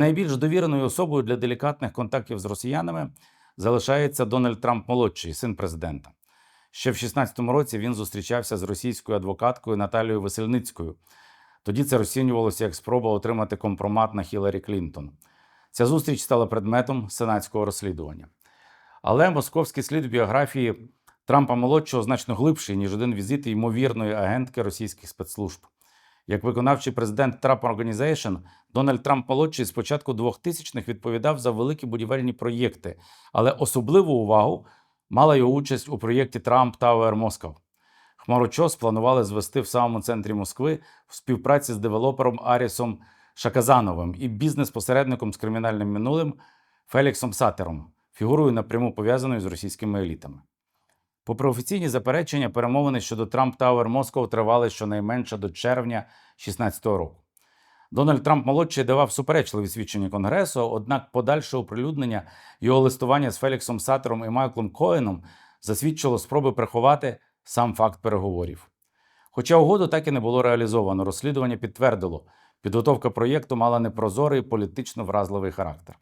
Найбільш довіреною особою для делікатних контактів з росіянами залишається Дональд Трамп молодший, син президента. Ще в 16-му році він зустрічався з російською адвокаткою Наталією Весельницькою. Тоді це розцінювалося як спроба отримати компромат на Хіларі Клінтон. Ця зустріч стала предметом сенатського розслідування. Але московський слід в біографії Трампа молодшого значно глибший, ніж один візит ймовірної агентки російських спецслужб. Як виконавчий президент Trump Organization, Дональд Трамп молодший з початку 2000-х відповідав за великі будівельні проєкти, але особливу увагу мала його участь у проєкті Trump Tower Moscow. Хмарочос планували звести в самому центрі Москви в співпраці з девелопером Арісом Шаказановим і бізнес-посередником з кримінальним минулим Феліксом Сатером, фігурою напряму пов'язаною з російськими елітами. Попри офіційні заперечення, перемовини щодо Трамп Тауер Москов тривали щонайменше до червня 2016 року. Дональд Трамп молодший давав суперечливі свідчення Конгресу, однак подальше оприлюднення його листування з Феліксом Сатером і Майклом Коеном засвідчило спроби приховати сам факт переговорів. Хоча угоду так і не було реалізовано, розслідування підтвердило, підготовка проєкту мала непрозорий політично вразливий характер.